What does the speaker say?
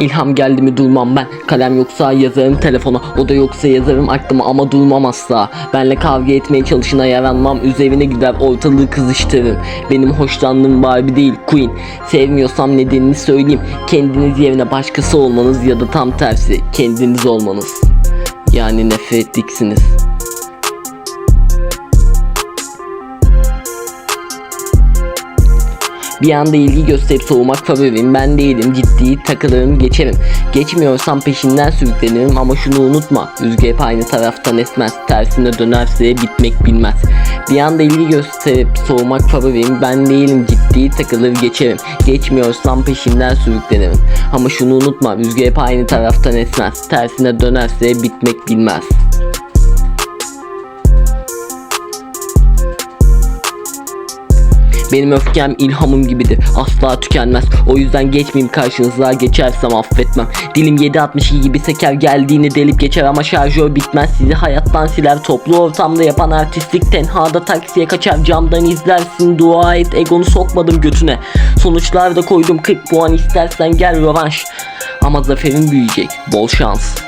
İlham geldi mi durmam ben. Kalem yoksa yazarım telefona. O da yoksa yazarım aklıma ama durmam asla. Benle kavga etmeye çalışına yaranmam. Üzerine gider ortalığı kızıştırırım. Benim hoşlandığım Barbie değil Queen. Sevmiyorsam nedenini söyleyeyim. Kendiniz yerine başkası olmanız ya da tam tersi Kendiniz olmanız. Yani nefretliksiniz Bir anda ilgi gösterip soğumak favorim. Ben değilim ciddi takılırım geçerim. Geçmiyorsam peşinden sürüklenirim ama şunu unutma. Rüzgar hep aynı taraftan esmez. Tersine dönerse bitmek bilmez. Bir anda ilgi gösterip soğumak favorim. Ben değilim ciddi takılır geçerim. Geçmiyorsam peşinden sürüklenirim. Ama şunu unutma rüzgar hep aynı taraftan esmez. Tersine dönerse bitmek bilmez Benim öfkem ilhamım gibidir. Asla tükenmez. O yüzden geçmeyeyim karşınıza geçersem affetmem. Dilim 7.62 gibi seker geldiğini delip geçer ama şarjör bitmez. Sizi hayattan siler. Toplu ortamda yapan artistlik tenhada taksiye kaçar. Camdan izlersin dua et egonu sokmadım götüne. Sonuçlarda koydum 40 puan istersen gel rövanş. Ama zaferin büyüyecek. Bol şans.